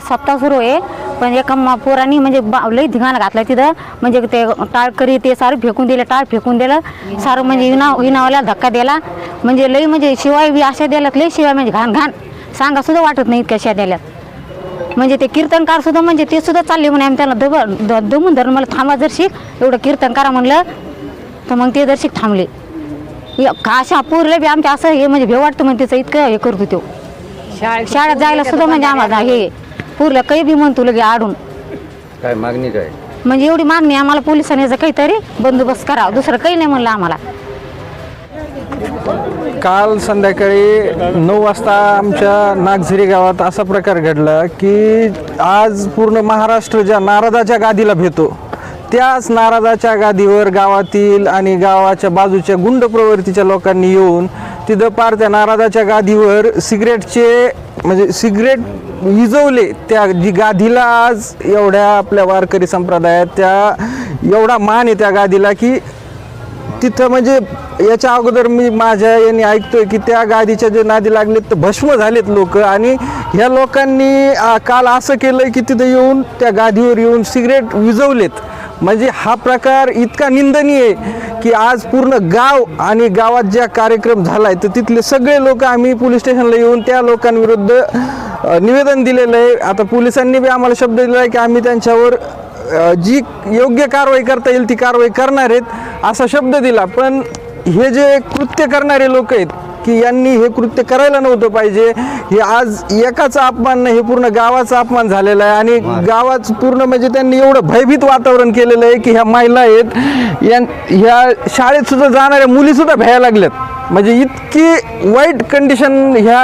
सप्ताह सुरू आहे. पण एका पोरांनी म्हणजे बा- लई धिंगाणा घातला तिथं. म्हणजे ते टाळकरी ते सारं फेकून दिलं टाळ फेकून दिलं. सारं म्हणजे विना विनावाला धक्का दिला. म्हणजे लई म्हणजे शिवाय बी अशा दिल्यात लई शिवाय म्हणजे घाण घाण सांगा सुद्धा वाटत नाही इतक्या दिल्यात म्हणजे ते कीर्तनकार सुद्धा म्हणजे ते सुद्धा चालले म्हणे. आम्ही त्यांना दब दमून धरून मला थांबा जर शिक एवढं कीर्तन करा म्हणलं तर मग ते जर शिक थांबले अशा पूरले बी आमच्या असं हे म्हणजे भेव वाटतं म्हणजे त्याचं इतकं हे करतो तो. शाळेत जायला सुद्धा म्हणजे आम्हाला हे. पूरलं काही बी म्हणतो लगे आडून. काय मागणी काय? म्हणजे एवढी मागणी आम्हाला पोलिसांनी याचा काहीतरी बंदोबस्त करावा. दुसरं काही नाही म्हणलं आम्हाला. काल संध्याकाळी नऊ वाजता आमच्या नागझरी गावात असा प्रकार घडला की आज पूर्ण महाराष्ट्र ज्या नारदाच्या गादीला भेटतो त्याच नारदाच्या गादीवर गावातील आणि गावाच्या बाजूच्या गुंड प्रवृत्तीच्या लोकांनी येऊन तिथं पार त्या नारदाच्या गादीवर सिगरेटचे म्हणजे सिगरेट विजवले त्या जी गादीला आज एवढ्या आपल्या वारकरी संप्रदायात त्या एवढा मान आहे त्या गादीला की तिथं म्हणजे याच्या अगोदर मी माझ्या यांनी ऐकतोय की त्या गादीच्या जे नादी लागलेत तर भस्म झालेत लोक. आणि ह्या लोकांनी काल असं केलं की तिथं येऊन त्या गादीवर येऊन सिगरेट विजवलेत. म्हणजे हा प्रकार इतका निंदनीय आहे की आज पूर्ण गाव आणि गावात ज्या कार्यक्रम झालाय तर तिथले सगळे लोक आम्ही पोलीस स्टेशनला येऊन त्या लोकांविरुद्ध निवेदन दिलेलं आहे. आता पोलिसांनी बी आम्हाला शब्द दिला आहे की आम्ही त्यांच्यावर जी योग्य कारवाई करता येईल ती कारवाई करणार आहेत असा शब्द दिला. पण हे जे कृत्य करणारे लोक आहेत की यांनी हे कृत्य करायला नव्हतं पाहिजे हे आज एकाचा अपमान नाही हे पूर्ण गावाचा अपमान झालेला आहे. आणि गावात पूर्ण म्हणजे त्यांनी एवढं भयभीत वातावरण केलेलं आहे की ह्या महिला आहेत यां ह्या शाळेत सुद्धा जाणाऱ्या मुली सुद्धा भ्यायला लागल्यात. म्हणजे इतकी वाईट कंडिशन ह्या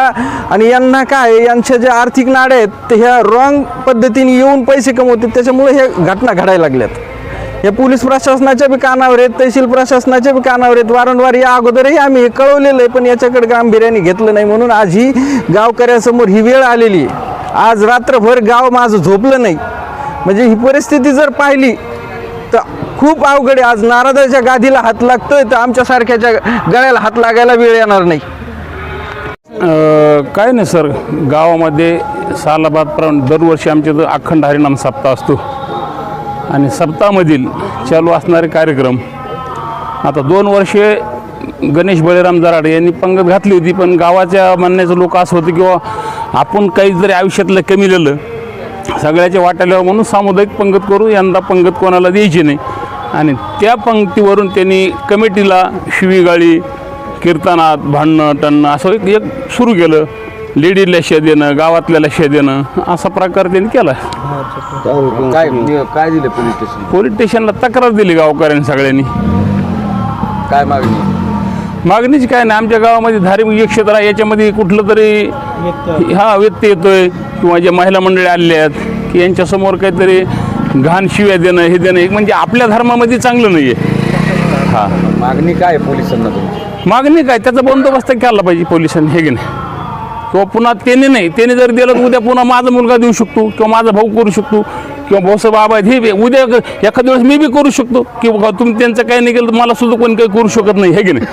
आणि यांना काय यांच्या ज्या आर्थिक नाड्या आहेत ते ह्या रॉंग पद्धतीने येऊन पैसे कमवतात त्याच्यामुळे ह्या घटना घडायला लागल्यात. या पोलीस प्रशासनाच्या बी कानावर आहेत तहसील प्रशासनाच्या बी कानावर आहेत. वारंवार या अगोदरही आम्ही हे कळवलेलं आहे पण याच्याकडे गांभीर्याने घेतलं नाही म्हणून आज ही गावकऱ्यासमोर ही वेळ आलेली आहे. आज रात्रभर गाव माझं झोपलं नाही. म्हणजे ही परिस्थिती जर पाहिली खूप अवघड आहे. आज नारदाच्या गादीला हात लागतोय तर आमच्यासारख्याच्या गळ्याला हात लागायला वेळ येणार नाही. काय नाही सर गावामध्ये सालाबाद प्रमाण दरवर्षी आमच्या इथं अखंड हरिनाम सप्ताह असतो. आणि सप्ताहामधील चालू असणारे कार्यक्रम आता दोन वर्षे गणेश बळीराम जराड यांनी पंगत घातली होती पण गावाच्या म्हणण्याचं लोक असं होतं किंवा आपण काही जरी आयुष्यातलं कमी लिहिलं सगळ्याच्या वाटाल्यावर म्हणून सामुदायिक पंगत करू यंदा पंगत कोणाला द्यायची नाही. आणि त्या पंक्तीवरून त्यांनी कमिटीला शिवीगाळी कीर्तनात भांडणं टणणं असं एक एक सुरू केलं. लेडीजला शे देणं गावातल्याला शे देणं असा प्रकार त्यांनी केला. काय काय दिलं पोलीस स्टेशन पोलीस स्टेशनला तक्रार दिली गावकऱ्यांनी सगळ्यांनी. काय मागणी? मागणीची काय नाही. आमच्या गावामध्ये धार्मिक क्षेत्र आहे. याच्यामध्ये कुठलं तरी हा व्यत्यय येतोय. किंवा ज्या महिला मंडळी आलेल्या आहेत की यांच्यासमोर काहीतरी घाण शिव्या देणं हे देणं एक म्हणजे आपल्या धर्मामध्ये चांगलं नाही आहे हा. मागणी काय आहे पोलिसांना तुमची? मागणी काय? त्याचा बंदोबस्त केला पाहिजे पोलिसांनी हे की नाही? किंवा पुन्हा त्याने नाही त्याने जर दिलं तर उद्या पुन्हा माझा मुलगा देऊ शकतो किंवा माझा भाऊ करू शकतो किंवा भाऊसाहेब बाबा हे बी- उद्या क- एखाद्या वेळेस मी बी करू शकतो किंवा तुम्ही त्यांचं काही नाही केलं तर मला सुद्धा कोणी काही करू शकत नाही हे की नाही?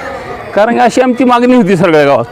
कारण की अशी आमची मागणी होती सगळ्या गावात.